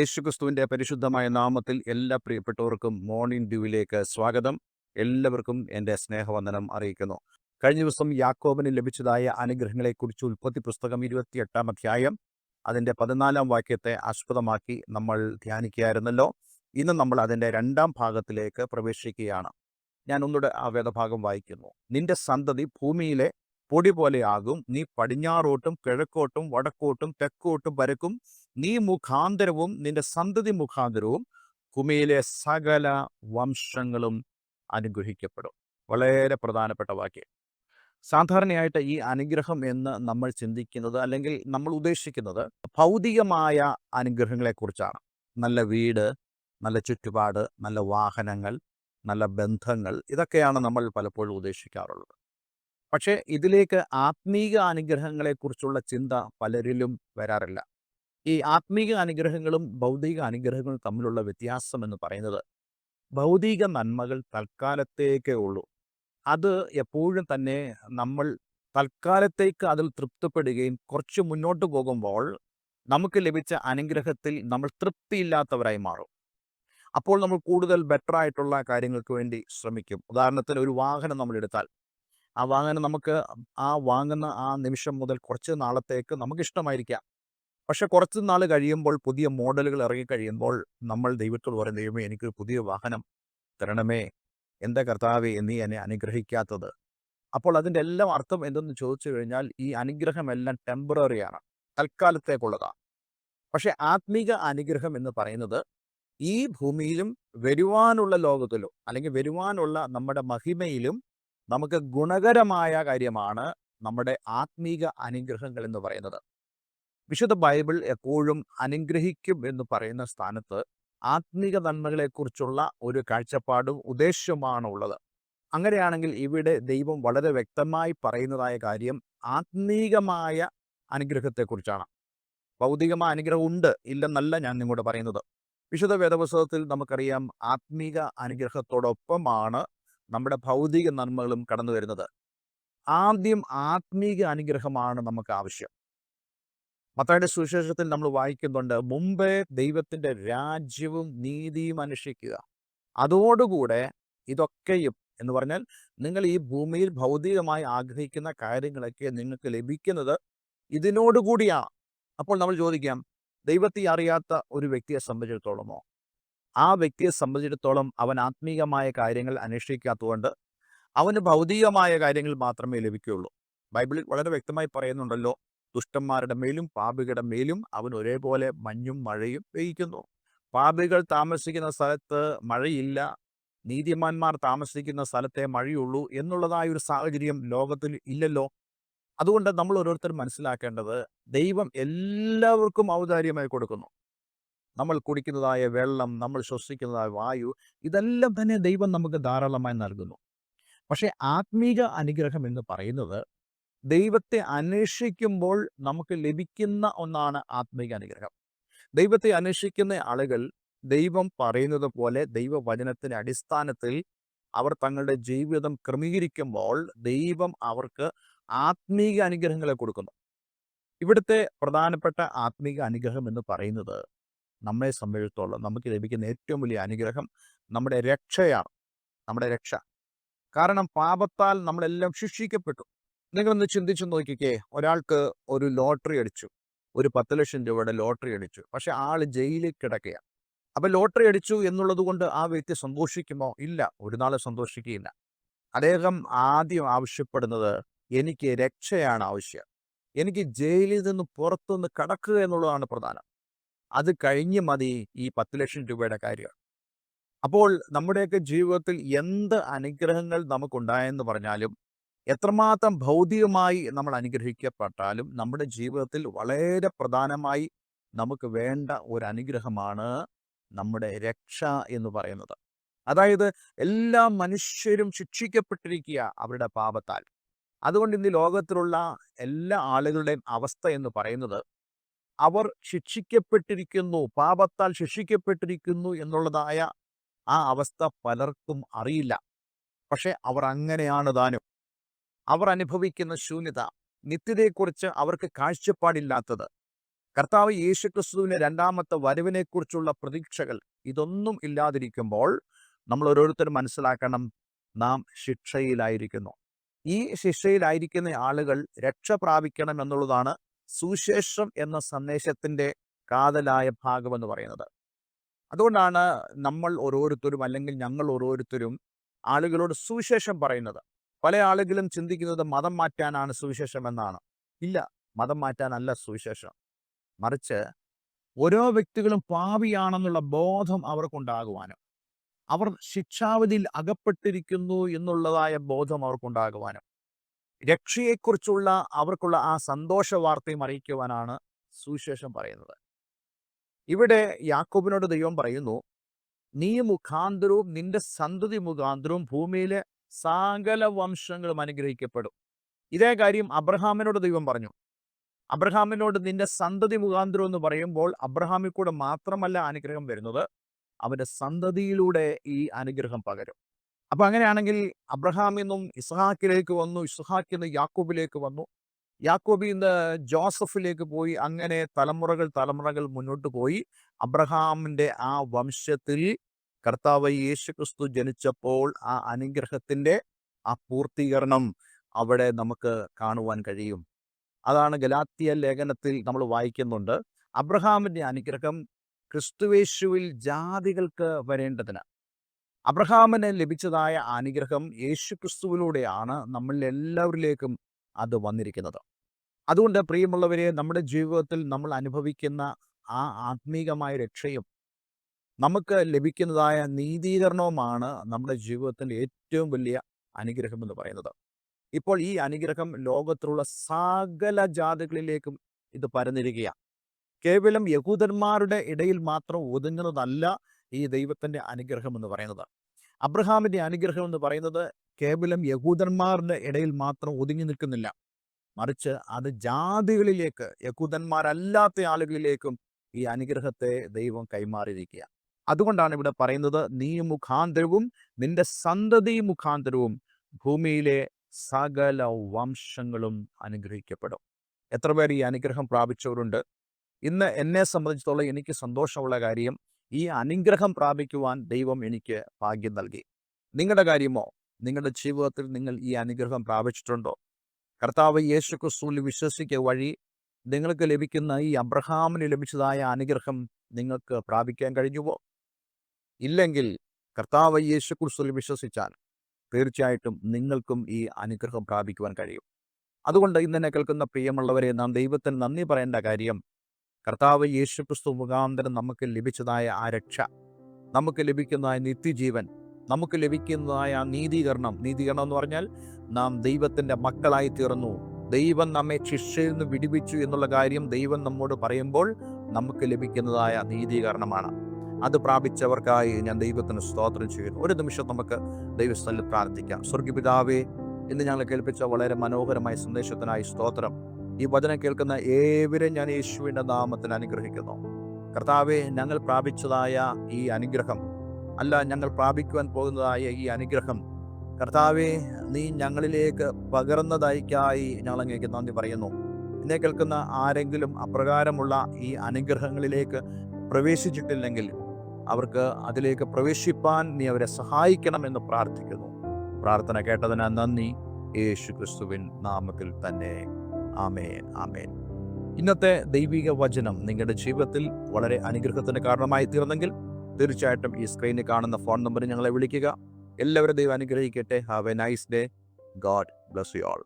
യേശുക്രിസ്തുവിന്റെ പരിശുദ്ധമായ നാമത്തിൽ എല്ലാ പ്രിയപ്പെട്ടവർക്കും മോർണിംഗ് ഡ്യൂവിലേക്ക് സ്വാഗതം. എല്ലാവർക്കും എന്റെ സ്നേഹവന്ദനം അറിയിക്കുന്നു. കഴിഞ്ഞ ദിവസം യാക്കോബിന് ലഭിച്ചതായ അനുഗ്രഹങ്ങളെക്കുറിച്ച് ഉൽപ്പത്തി പുസ്തകം ഇരുപത്തിയെട്ടാം അധ്യായം അതിന്റെ പതിനാലാം വാക്യത്തെ ആസ്പദമാക്കി നമ്മൾ ധ്യാനിക്കുകയായിരുന്നല്ലോ. ഇന്ന് നമ്മൾ അതിന്റെ രണ്ടാം ഭാഗത്തിലേക്ക് പ്രവേശിക്കുകയാണ്. ഞാൻ ഒന്നുകൂടെ ആ വേദഭാഗം വായിക്കുന്നു. നിന്റെ സന്തതി ഭൂമിയിലെ പൊടി പോലെയാകും. നീ പടിഞ്ഞാറോട്ടും കിഴക്കോട്ടും വടക്കോട്ടും തെക്കോട്ടും പരക്കും നീ മുഖാന്തരവും നിന്റെ സന്തതി മുഖാന്തരവും ഭൂമിയിലെ സകല വംശങ്ങളും അനുഗ്രഹിക്കപ്പെടും. വളരെ പ്രധാനപ്പെട്ട വാക്യം. സാധാരണയായിട്ട് ഈ അനുഗ്രഹം എന്ന് നമ്മൾ ചിന്തിക്കുന്നത് അല്ലെങ്കിൽ നമ്മൾ ഉദ്ദേശിക്കുന്നത് ഭൗതികമായ അനുഗ്രഹങ്ങളെക്കുറിച്ചാണ്. നല്ല വീട് നല്ല ചുറ്റുപാട് നല്ല വാഹനങ്ങൾ നല്ല ബന്ധങ്ങൾ ഇതൊക്കെയാണ് നമ്മൾ പലപ്പോഴും ഉദ്ദേശിക്കാറുള്ളത്. പക്ഷേ ഇതിലേക്ക് ആത്മീക അനുഗ്രഹങ്ങളെക്കുറിച്ചുള്ള ചിന്ത പലരിലും വരാറില്ല. ഈ ആത്മീക അനുഗ്രഹങ്ങളും ഭൗതിക അനുഗ്രഹങ്ങളും തമ്മിലുള്ള വ്യത്യാസം എന്ന് പറയുന്നത് ഭൗതിക നന്മകൾ തൽക്കാലത്തേക്കേ ഉള്ളൂ. അത് എപ്പോഴും തന്നെ നമ്മൾ തൽക്കാലത്തേക്ക് അതിൽ തൃപ്തിപ്പെടുകയും കുറച്ച് മുന്നോട്ട് പോകുമ്പോൾ നമുക്ക് ലഭിച്ച അനുഗ്രഹത്തിൽ നമ്മൾ തൃപ്തിയില്ലാത്തവരായി മാറും. അപ്പോൾ നമ്മൾ കൂടുതൽ ബെറ്റർ ആയിട്ടുള്ള കാര്യങ്ങൾക്ക് വേണ്ടി ശ്രമിക്കും. ഉദാഹരണത്തിന് ഒരു വാഹനം നമ്മൾ എടുത്താൽ ആ വാങ്ങന നമുക്ക് ആ വാങ്ങുന്ന ആ നിമിഷം മുതൽ കുറച്ച് നാളത്തേക്ക് നമുക്ക് ഇഷ്ടമായിരിക്കാം പക്ഷെ കുറച്ച് നാൾ കഴിയുമ്പോൾ പുതിയ മോഡലുകൾ ഇറങ്ങിക്കഴിയുമ്പോൾ നമ്മൾ ദൈവത്തോട് പറയും ദൈവമേ എനിക്ക് പുതിയ വാഹനം തരണമേ. എന്റെ കർത്താവെ നീ എന്നെ അനുഗ്രഹിക്കാത്തത്. അപ്പോൾ അതിന്റെ എല്ലാം അർത്ഥം എന്തെന്ന് ചോദിച്ചു കഴിഞ്ഞാൽ ഈ അനുഗ്രഹമെല്ലാം ടെമ്പററിയാണ് തൽക്കാലത്തേക്കുള്ളതാണ്. പക്ഷെ ആത്മീക അനുഗ്രഹം എന്ന് പറയുന്നത് ഈ ഭൂമിയിലും വരുവാനുള്ള ലോകത്തിലും അല്ലെങ്കിൽ വരുവാനുള്ള നമ്മുടെ മഹിമയിലും നമുക്ക് ഗുണകരമായ കാര്യമാണ് നമ്മുടെ ആത്മീക അനുഗ്രഹങ്ങൾ എന്ന് പറയുന്നത്. വിശുദ്ധ ബൈബിൾ എപ്പോഴും അനുഗ്രഹിക്കും എന്ന് പറയുന്ന സ്ഥാനത്ത് ആത്മീക നന്മകളെക്കുറിച്ചുള്ള ഒരു കാഴ്ചപ്പാടും ഉദ്ദേശ്യമാണ് ഉള്ളത്. അങ്ങനെയാണെങ്കിൽ ഇവിടെ ദൈവം വളരെ വ്യക്തമായി പറയുന്നതായ കാര്യം ആത്മീകമായ അനുഗ്രഹത്തെക്കുറിച്ചാണ്. ഭൗതികമായ അനുഗ്രഹം ഉണ്ട് ഇല്ലെന്നല്ല ഞാൻ നിങ്ങളോട് പറയുന്നത്. വിശുദ്ധ വേദപുസ്തകത്തിൽ നമുക്കറിയാം ആത്മീക അനുഗ്രഹത്തോടൊപ്പമാണ് നമ്മുടെ ഭൗതിക നന്മകളും കടന്നു വരുന്നത്. ആദ്യം ആത്മീക അനുഗ്രഹമാണ് നമുക്ക് ആവശ്യം. മത്തായുടെ സുവിശേഷത്തിൽ നമ്മൾ വായിക്കുന്നുണ്ട് മുമ്പേ ദൈവത്തിന്റെ രാജ്യവും നീതിയും അനുഷ്ഠിക്കുക അതോടുകൂടെ ഇതൊക്കെയും എന്ന് പറഞ്ഞാൽ നിങ്ങൾ ഈ ഭൂമിയിൽ ഭൗതികമായി ആഗ്രഹിക്കുന്ന കാര്യങ്ങളൊക്കെ നിങ്ങൾക്ക് ലഭിക്കുന്നത് ഇതിനോടുകൂടിയാണ്. അപ്പോൾ നമ്മൾ ചോദിക്കാം ദൈവത്തെ അറിയാത്ത ഒരു വ്യക്തിയെ സംബന്ധിച്ചിടത്തോളമോ? ആ വ്യക്തിയെ സംബന്ധിച്ചിടത്തോളം അവൻ ആത്മീയമായ കാര്യങ്ങൾ അന്വേഷിക്കാത്തതുകൊണ്ട് അവന് ഭൗതികമായ കാര്യങ്ങൾ മാത്രമേ ലഭിക്കുകയുള്ളൂ. ബൈബിളിൽ വളരെ വ്യക്തമായി പറയുന്നുണ്ടല്ലോ ദുഷ്ടന്മാരുടെ മേലും പാപികളുടെ മേലും അവൻ ഒരേപോലെ മഞ്ഞും മഴയും പെയ്യിക്കുന്നു പാപികൾ താമസിക്കുന്ന സ്ഥലത്ത് മഴയില്ല നീതിമാന്മാർ താമസിക്കുന്ന സ്ഥലത്തെ മഴയുള്ളൂ എന്നുള്ളതായ ഒരു സാഹചര്യം ലോകത്തിൽ ഇല്ലല്ലോ. അതുകൊണ്ട് നമ്മൾ ഓരോരുത്തരും മനസ്സിലാക്കേണ്ടത് ദൈവം എല്ലാവർക്കും ഔദാര്യമായി കൊടുക്കുന്നു. നമ്മൾ കുടിക്കുന്നതായ വെള്ളം നമ്മൾ ശ്വസിക്കുന്നതായ വായു ഇതെല്ലാം തന്നെ ദൈവം നമുക്ക് ധാരാളമായി നൽകുന്നു. പക്ഷേ ആത്മീക അനുഗ്രഹം എന്ന് പറയുന്നത് ദൈവത്തെ അന്വേഷിക്കുമ്പോൾ നമുക്ക് ലഭിക്കുന്ന ഒന്നാണ് ആത്മീക അനുഗ്രഹം. ദൈവത്തെ അന്വേഷിക്കുന്ന ആളുകൾ ദൈവം പറയുന്നത് പോലെ ദൈവവചനത്തിന്റെ അടിസ്ഥാനത്തിൽ അവർ തങ്ങളുടെ ജീവിതം ക്രമീകരിക്കുമ്പോൾ ദൈവം അവർക്ക് ആത്മീക അനുഗ്രഹങ്ങളെ കൊടുക്കുന്നു. ഇവിടുത്തെ പ്രധാനപ്പെട്ട ആത്മീക അനുഗ്രഹം എന്ന് പറയുന്നത് നമ്മെ സംബന്ധിച്ചിടത്തോളം നമുക്ക് ലഭിക്കുന്ന ഏറ്റവും വലിയ അനുഗ്രഹം നമ്മുടെ രക്ഷയാണ് നമ്മുടെ രക്ഷ. കാരണം പാപത്താൽ നമ്മളെല്ലാം ശിക്ഷിക്കപ്പെട്ടു. നിങ്ങളൊന്ന് ചിന്തിച്ചു നോക്കിക്കേ ഒരാൾക്ക് ഒരു ലോട്ടറി അടിച്ചു. ഒരു പത്ത് ലക്ഷം രൂപയുടെ ലോട്ടറി അടിച്ചു. പക്ഷെ ആൾ ജയിലിൽ കിടക്കുകയാണ്. അപ്പൊ ലോട്ടറി അടിച്ചു എന്നുള്ളത് കൊണ്ട് ആ വ്യക്തി സന്തോഷിക്കുമോ? ഇല്ല ഒരു നാളെ സന്തോഷിക്കുകയില്ല. അദ്ദേഹം ആദ്യം ആവശ്യപ്പെടുന്നത് എനിക്ക് രക്ഷയാണ് ആവശ്യം. എനിക്ക് ജയിലിൽ നിന്ന് പുറത്തുനിന്ന് കടക്കുക എന്നുള്ളതാണ് പ്രധാനം. അത് കഴിഞ്ഞ് മതി ഈ പത്ത് ലക്ഷം രൂപയുടെ കാര്യം. അപ്പോൾ നമ്മുടെയൊക്കെ ജീവിതത്തിൽ എന്ത് അനുഗ്രഹങ്ങൾ നമുക്കുണ്ടായെന്ന് പറഞ്ഞാലും എത്രമാത്രം ഭൗതികമായി നമ്മൾ അനുഗ്രഹിക്കപ്പെട്ടാലും നമ്മുടെ ജീവിതത്തിൽ വളരെ പ്രധാനമായി നമുക്ക് വേണ്ട ഒരു അനുഗ്രഹമാണ് നമ്മുടെ രക്ഷ എന്ന് പറയുന്നത്. അതായത് എല്ലാ മനുഷ്യരും ശിക്ഷിക്കപ്പെട്ടിരിക്കുക അവരുടെ പാപത്താൽ. അതുകൊണ്ട് ഇന്ന് ലോകത്തിലുള്ള എല്ലാ ആളുകളുടെയും അവസ്ഥ എന്ന് പറയുന്നത് അവർ ശിക്ഷിക്കപ്പെട്ടിരിക്കുന്നു പാപത്താൽ ശിക്ഷിക്കപ്പെട്ടിരിക്കുന്നു എന്നുള്ളതായ ആ അവസ്ഥ പലർക്കും അറിയില്ല. പക്ഷെ അവർ അങ്ങനെയാണ് താനും. അവർ അനുഭവിക്കുന്ന ശൂന്യത നിത്യതയെക്കുറിച്ച് അവർക്ക് കാഴ്ചപ്പാടില്ലാത്തത്. കർത്താവ് യേശുക്രിസ്തുവിന്റെ രണ്ടാമത്തെ വരവിനെക്കുറിച്ചുള്ള പ്രതീക്ഷകൾ ഇതൊന്നും ഇല്ലാതിരിക്കുമ്പോൾ നമ്മൾ ഓരോരുത്തരും മനസ്സിലാക്കണം നാം ശിക്ഷയിലായിരിക്കുന്നു. ഈ ശിക്ഷയിലായിരിക്കുന്ന ആളുകൾ രക്ഷ പ്രാപിക്കണം എന്നുള്ളതാണ് സുശേഷം എന്ന സന്ദേശത്തിന്റെ കാതലായ ഭാഗമെന്ന് പറയുന്നത്. അതുകൊണ്ടാണ് നമ്മൾ ഓരോരുത്തരും അല്ലെങ്കിൽ ഞങ്ങൾ ഓരോരുത്തരും ആളുകളോട് സുവിശേഷം പറയുന്നത്. പല ആളുകളും ചിന്തിക്കുന്നത് മതം മാറ്റാനാണ് സുവിശേഷം എന്നാണ്. ഇല്ല മതം മാറ്റാനല്ല സുവിശേഷം. മറിച്ച് ഓരോ വ്യക്തികളും പാപിയാണെന്നുള്ള ബോധം അവർക്കുണ്ടാകുവാനും അവർ ശിക്ഷാവിധിയിൽ അകപ്പെട്ടിരിക്കുന്നു എന്നുള്ളതായ ബോധം അവർക്കുണ്ടാകുവാനും രക്ഷയെക്കുറിച്ചുള്ള അവർക്കുള്ള ആ സന്തോഷ വാർത്തയും അറിയിക്കുവാനാണ് സുവിശേഷം പറയുന്നത്. ഇവിടെ യാക്കോബിനോട് ദൈവം പറയുന്നു നീ മുഖാന്തരവും നിന്റെ സന്തതി മുഖാന്തരവും ഭൂമിയിലെ സകല വംശങ്ങളും അനുഗ്രഹിക്കപ്പെടും. ഇതേ കാര്യം അബ്രഹാമിനോട് ദൈവം പറഞ്ഞു. അബ്രഹാമിനോട് നിന്റെ സന്തതി മുഖാന്തരം എന്ന് പറയുമ്പോൾ അബ്രഹാമിൽ കൂടെ മാത്രമല്ല അനുഗ്രഹം വരുന്നത് അവന്റെ സന്തതിയിലൂടെ ഈ അനുഗ്രഹം പകരും. അപ്പൊ അങ്ങനെയാണെങ്കിൽ അബ്രഹാമിൽ നിന്നും ഇസ്ഹാക്കിലേക്ക് വന്നു. ഇസ്ഹാക്കിൽ നിന്ന് യാക്കൂബിലേക്ക് വന്നു. യാക്കോബിൽ നിന്ന് ജോസഫിലേക്ക് പോയി. അങ്ങനെ തലമുറകൾ തലമുറകൾ മുന്നോട്ട് പോയി. അബ്രഹാമിന്റെ ആ വംശത്തിൽ കർത്താവ് യേശു ക്രിസ്തു ജനിച്ചപ്പോൾ ആ അനുഗ്രഹത്തിന്റെ ആ പൂർത്തീകരണം അവിടെ നമുക്ക് കാണുവാൻ കഴിയും. അതാണ് ഗലാത്തിയ ലേഖനത്തിൽ നമ്മൾ വായിക്കുന്നുണ്ട്. അബ്രഹാമിന്റെ അനുഗ്രഹം ക്രിസ്തുവേശുവിൽ ജാതികൾക്ക് വരേണ്ടതിന് അബ്രഹാമിന് ലഭിച്ചതായ അനുഗ്രഹം യേശുക്രിസ്തുവിലൂടെയാണ് നമ്മളിൽ എല്ലാവരിലേക്കും അത് വന്നിരിക്കുന്നത്. അതുകൊണ്ട് പ്രിയമുള്ളവരെ നമ്മുടെ ജീവിതത്തിൽ നമ്മൾ അനുഭവിക്കുന്ന ആ ആത്മീകമായ രക്ഷയും നമുക്ക് ലഭിക്കുന്നതായ നീതീകരണവുമാണ് നമ്മുടെ ജീവിതത്തിന്റെ ഏറ്റവും വലിയ അനുഗ്രഹം എന്ന് പറയുന്നത്. ഇപ്പോൾ ഈ അനുഗ്രഹം ലോകത്തിലുള്ള സകല ജാതികളിലേക്കും ഇത് പരന്നിരിക്കുകയാണ്. കേവലം യഹൂദന്മാരുടെ ഇടയിൽ മാത്രം ഒതുങ്ങുന്നതല്ല ഈ ദൈവത്തിന്റെ അനുഗ്രഹം എന്ന് പറയുന്നത്. അബ്രഹാമിന്റെ അനുഗ്രഹം എന്ന് പറയുന്നത് കേവലം യഹൂദന്മാരുടെ ഇടയിൽ മാത്രം ഒതുങ്ങി നിൽക്കുന്നില്ല. മറിച്ച് അത് ജാതികളിലേക്ക് യഹൂദന്മാരല്ലാത്ത ആളുകളിലേക്കും ഈ അനുഗ്രഹത്തെ ദൈവം കൈമാറിയിരിക്കുക അതുകൊണ്ടാണ് ഇവിടെ പറയുന്നത് നീ മുഖാന്തരവും നിന്റെ സന്തതി മുഖാന്തരവും ഭൂമിയിലെ സകല വംശങ്ങളും അനുഗ്രഹിക്കപ്പെടും. എത്ര പേർ ഈ അനുഗ്രഹം പ്രാപിച്ചവരുണ്ട്? ഇന്ന് എന്നെ സംബന്ധിച്ചിടത്തോളം എനിക്ക് സന്തോഷമുള്ള കാര്യം ഈ അനുഗ്രഹം പ്രാപിക്കുവാൻ ദൈവം എനിക്ക് ഭാഗ്യം നൽകി. നിങ്ങളുടെ കാര്യമോ? നിങ്ങളുടെ ജീവിതത്തിൽ നിങ്ങൾ ഈ അനുഗ്രഹം പ്രാപിച്ചിട്ടുണ്ടോ? കർത്താവ് യേശു ക്രിസ്തുവിൽ വിശ്വസിക്കുക വഴി നിങ്ങൾക്ക് ലഭിക്കുന്ന ഈ അബ്രഹാമിന് ലഭിച്ചതായ അനുഗ്രഹം നിങ്ങൾക്ക് പ്രാപിക്കാൻ കഴിഞ്ഞുവോ? ഇല്ലെങ്കിൽ കർത്താവ് യേശു ക്രിസ്തുവിൽ വിശ്വസിച്ചാൽ തീർച്ചയായിട്ടും നിങ്ങൾക്കും ഈ അനുഗ്രഹം പ്രാപിക്കുവാൻ കഴിയും. അതുകൊണ്ട് ഇന്നെ കേൾക്കുന്ന പ്രിയമുള്ളവരെ നാം ദൈവത്തിന് നന്ദി പറയേണ്ട കാര്യം കർത്താവ് യേശു ക്രിസ്തു മുഖാന്തരം നമുക്ക് ലഭിച്ചതായ ആ രക്ഷ നമുക്ക് ലഭിക്കുന്നതായ നിത്യജീവൻ നമുക്ക് ലഭിക്കുന്നതായ നീതീകരണം. നീതീകരണം എന്ന് പറഞ്ഞാൽ നാം ദൈവത്തിന്റെ മക്കളായി തീർന്നു ദൈവം നമ്മെ ശിക്ഷയിൽ നിന്ന് വിടിവിച്ചു എന്നുള്ള കാര്യം ദൈവം നമ്മോട് പറയുമ്പോൾ നമുക്ക് ലഭിക്കുന്നതായ നീതീകരണമാണ്. അത് പ്രാപിച്ചവർക്കായി ഞാൻ ദൈവത്തിന് സ്തോത്രം ചെയ്യുന്നു. ഒരു നിമിഷം നമുക്ക് ദൈവസ്ഥലിൽ പ്രാർത്ഥിക്കാം. സ്വർഗപിതാവേ ഇന്ന് ഞങ്ങൾ കേൾപ്പിച്ച വളരെ മനോഹരമായ സന്ദേശത്തിനായി സ്തോത്രം. ഈ വചനം കേൾക്കുന്ന ഏവരും ഞാൻ യേശുവിന്റെ നാമത്തിൽ അനുഗ്രഹിക്കുന്നു. കർത്താവെ ഞങ്ങൾ പ്രാപിച്ചതായ ഈ അനുഗ്രഹം അല്ല ഞങ്ങൾ പ്രാപിക്കുവാൻ പോകുന്നതായ ഈ അനുഗ്രഹം. കർത്താവെ നീ ഞങ്ങളിലേക്ക് പകർന്നതായിക്കായി ഞങ്ങൾ അങ്ങേക്ക് നന്ദി പറയുന്നു. എന്നെ കേൾക്കുന്ന ആരെങ്കിലും അപ്രകാരമുള്ള ഈ അനുഗ്രഹങ്ങളിലേക്ക് പ്രവേശിച്ചിട്ടില്ലെങ്കിൽ അവർക്ക് അതിലേക്ക് പ്രവേശിപ്പാൻ നീ അവരെ സഹായിക്കണമെന്ന് പ്രാർത്ഥിക്കുന്നു. പ്രാർത്ഥന കേട്ടതിന് നന്ദി. യേശു ക്രിസ്തുവിൻ നാമത്തിൽ തന്നെ. ആമേൻ ആമേൻ. ഇന്നത്തെ ദൈവിക വചനം നിങ്ങളുടെ ജീവിതത്തിൽ വളരെ അനുഗ്രഹത്തിന് കാരണമായി തീർന്നെങ്കിൽ തീർച്ചയായിട്ടും ഈ സ്ക്രീനിൽ കാണുന്ന ഫോൺ നമ്പറിൽ ഞങ്ങളെ വിളിക്കുക. എല്ലാവരും ദൈവം അനുഗ്രഹിക്കട്ടെ. Have a nice day God bless you all